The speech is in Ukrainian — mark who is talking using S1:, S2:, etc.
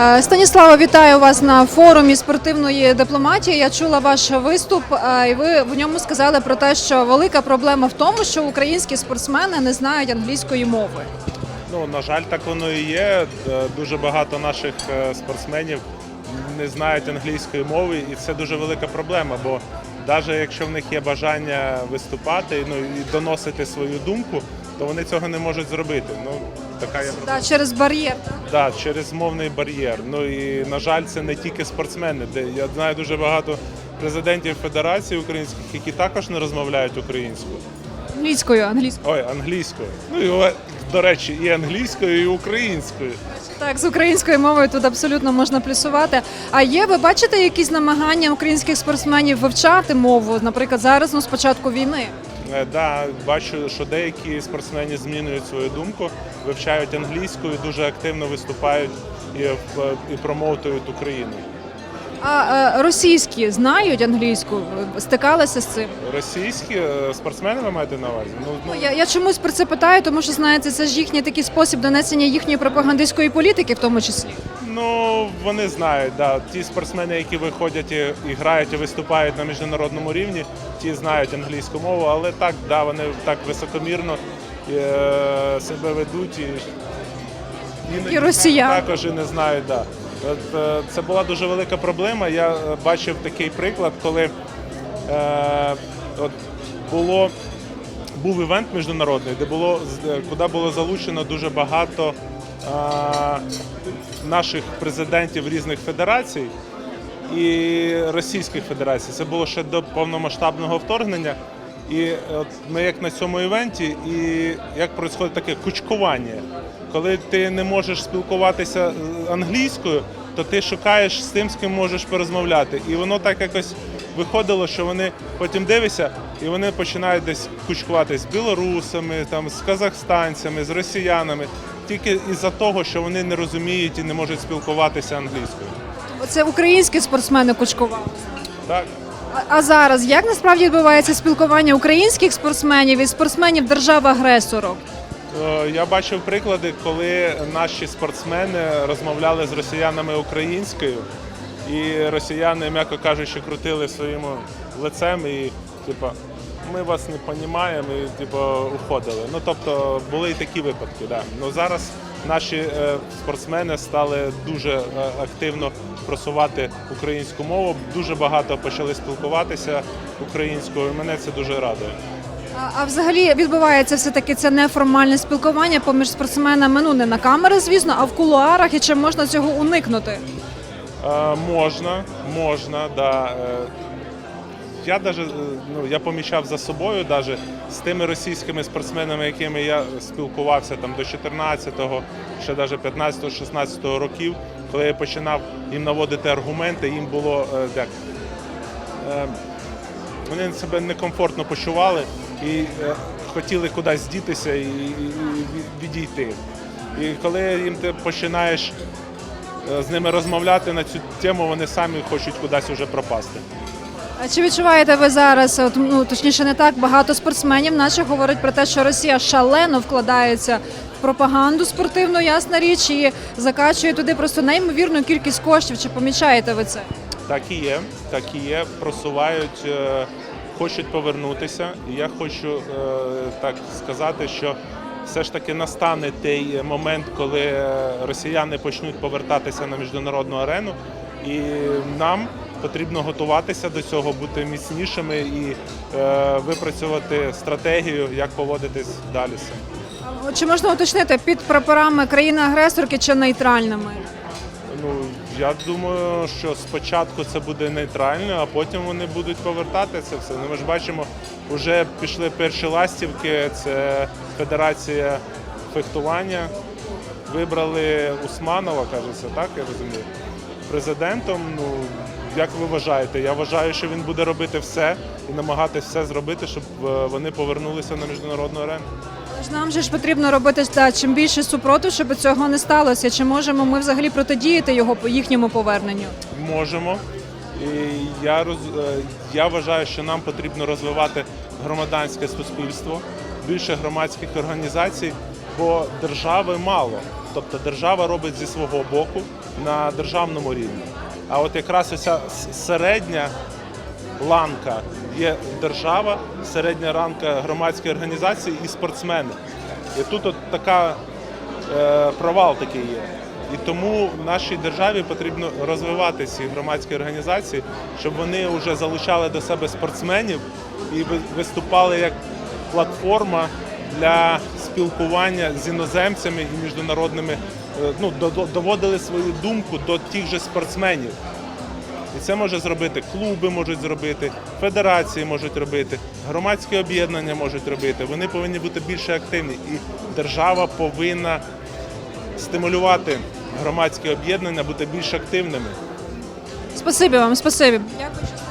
S1: Е, Станіслава, вітаю вас на форумі спортивної дипломатії. Я чула ваш виступ, е, і ви в ньому сказали про те, що велика проблема в тому, що українські спортсмени не знають англійської мови.
S2: Ну, на жаль, так воно і є. Е, Дуже багато наших спортсменів не знають англійської мови, і це дуже велика проблема. Бо навіть якщо в них є бажання виступати ну, і доносити свою думку, то вони цього не можуть зробити. Ну, така є проблема.
S1: Да, через бар'єр.
S2: Да, через мовний бар'єр. Ну і на жаль, це не тільки спортсмени. Де я знаю дуже багато президентів федерацій українських, які також не розмовляють українською.
S1: Англійською, англійською.
S2: Ой, англійською. Ну і до речі, і англійською, і українською.
S1: Так, з українською мовою тут абсолютно можна плюсувати. А є, ви бачите якісь намагання українських спортсменів вивчати мову, наприклад, зараз ну, з початку війни?
S2: Е, Да, бачу, що деякі спортсмени змінюють свою думку, вивчають англійську і дуже активно виступають і, в- і промоутують Україну.
S1: А е, російські знають англійську, стикалися з цим?
S2: Російські е, спортсмени ви маєте на увазі? Ну,
S1: Ну, я, я чомусь про це питаю, тому що знаєте, це ж їхній такий спосіб донесення їхньої пропагандистської політики, в тому числі.
S2: Ну, вони знають, да. Ті спортсмени, які виходять і, і грають і виступають на міжнародному рівні, ті знають англійську мову, але так, да, вони так високомірно е, себе ведуть і, іноді
S1: І росіяни.
S2: також і не знають. Да. От, е, це була дуже велика проблема. Я е, бачив такий приклад, коли е, от було був івент міжнародний, де було з- е, куди було залучено дуже багато наших президентів різних федерацій і російських федерацій. Це було ще до повномасштабного вторгнення. І от ми як на цьому івенті, і як відбувається таке кучкування. Коли ти не можеш спілкуватися е, англійською, то ти шукаєш з тим, з ким можеш порозмовляти. І воно так якось виходило, що вони потім дивишся, і вони починають десь кучкувати з білорусами, там, з казахстанцями, з росіянами, тільки із-за того, що вони не розуміють і не можуть спілкуватися англійською.
S1: Це українські спортсмени кучкували.
S2: Так.
S1: А, а зараз як насправді відбувається спілкування українських спортсменів і спортсменів держав-агресорок?
S2: Е, Я бачив приклади, коли наші спортсмени розмовляли з росіянами українською, і росіяни, м'яко кажучи, крутили своїм лицем і типу, ми вас не розуміємо, і типу, уходили. Ну тобто були і такі випадки. Да. Ну зараз наші е, спортсмени стали дуже е, активно просувати українську мову. Дуже багато почали спілкуватися українською. і Мене це дуже радує.
S1: А, а взагалі відбувається все таки це неформальне спілкування поміж спортсменами. Ну не на камери, звісно, а в кулуарах. І чи можна цього уникнути?
S2: Е, можна, можна, да. Е, я даже, е, ну, я помічав за собою даже з тими російськими спортсменами, якими я спілкувався там до 14-го, ще даже 15-16 років, коли я починав їм наводити аргументи, їм було е, як, е, вони себе некомфортно почували і хотіли кудись дітися і, відійти. І коли їм ти починаєш з ними розмовляти на цю тему, вони самі хочуть кудись уже пропасти.
S1: А чи відчуваєте ви зараз, от, ну точніше, не так багато спортсменів наших говорять про те, що Росія шалено вкладається в пропаганду спортивну, ясна річ, і закачує туди просто неймовірну кількість коштів. Чи помічаєте ви це?
S2: Так і є, так і є. Просувають, е, хочуть повернутися. Я хочу е, так сказати, що все ж таки настане той момент, коли е, росіяни почнуть повертатися на міжнародну арену, і нам потрібно готуватися до цього, бути міцнішими і е, випрацювати стратегію, як поводитись далі. з цим.
S1: Чи можна уточнити під прапорами країни-агресорки чи нейтральними?
S2: Ну я думаю, що спочатку це буде нейтрально, а потім вони будуть повертати це все. Ну ми ж бачимо, вже пішли перші ластівки. Це Федерація фехтування. Вибрали Усманова, кажеться, так я розумію. Президентом. Ну як ви вважаєте? Я вважаю, що він буде робити все і намагатися все зробити, щоб е, вони повернулися на міжнародну арену.
S1: Але ж Нам же ж потрібно робити та, чим більше супротив, щоб цього не сталося. Чи можемо ми взагалі протидіяти його їхньому поверненню?
S2: можемо. І я роз е, я вважаю, що нам потрібно розвивати громадянське суспільство, більше громадських організацій. бо держави мало. Тобто держава робить зі свого боку на державному рівні. А от якраз оця середня ланка є держава, середня ранка громадської організації і спортсмени. І тут от така е, провал такий є. І тому нашій державі потрібно розвивати ці громадські організації, щоб вони вже залучали до себе спортсменів і виступали як платформа для спілкування з іноземцями і міжнародними, е, ну, до- до- доводили свою думку до тих же спортсменів. І це може зробити клуби, можуть зробити, федерації можуть робити, громадські об'єднання можуть робити. Вони повинні бути більше активні. І держава повинна стимулювати громадські об'єднання бути більш активними.
S1: Спасибі вам, спасибі. Дякую, що